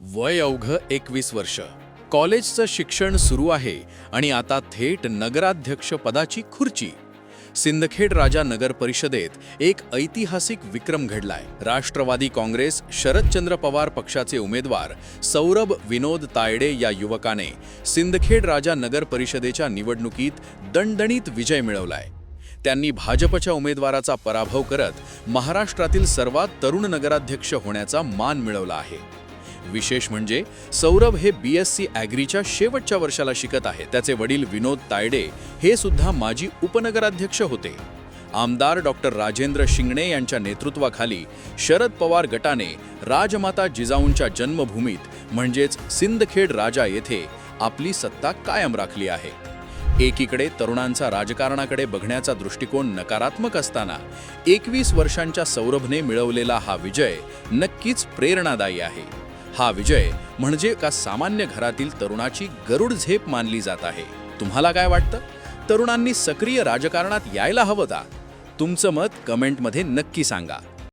वय अवघ एकवीस वर्ष. कॉलेजचं शिक्षण सुरू आहे आणि आता थेट नगराध्यक्ष पदाची खुर्ची. सिंदखेड राजा नगर परिषदेत एक ऐतिहासिक विक्रम घडलाय. राष्ट्रवादी काँग्रेस शरदचंद्र पवार पक्षाचे उमेदवार सौरभ विनोद तायडे या युवकाने सिंदखेड राजा नगर परिषदेच्या निवडणुकीत दणदणीत विजय मिळवलाय. त्यांनी भाजपच्या उमेदवाराचा पराभव करत महाराष्ट्रातील सर्वात तरुण नगराध्यक्ष होण्याचा मान मिळवला आहे. विशेष म्हणजे सौरभ हे बी एस सी ॲग्रीच्या शेवटच्या वर्षाला शिकत आहे. त्याचे वडील विनोद तायडे हे सुद्धा माजी उपनगराध्यक्ष होते. आमदार डॉक्टर राजेंद्र शिंगणे यांच्या नेतृत्वाखाली शरद पवार गटाने राजमाता जिजाऊंच्या जन्मभूमीत म्हणजेच सिंदखेड राजा येथे आपली सत्ता कायम राखली आहे. एकीकडे तरुणांचा राजकारणाकडे बघण्याचा दृष्टिकोन नकारात्मक असताना एकवीस वर्षांच्या सौरभने मिळवलेला हा विजय नक्कीच प्रेरणादायी आहे. हा विजय म्हणजे का सामान्य घरातील तरुणाची गरुड झेप मानली जात आहे. तुम्हाला काय वाटतं? तरुणांनी सक्रिय राजकारणात यायला हवं का? तुमचं मत कमेंटमध्ये नक्की सांगा.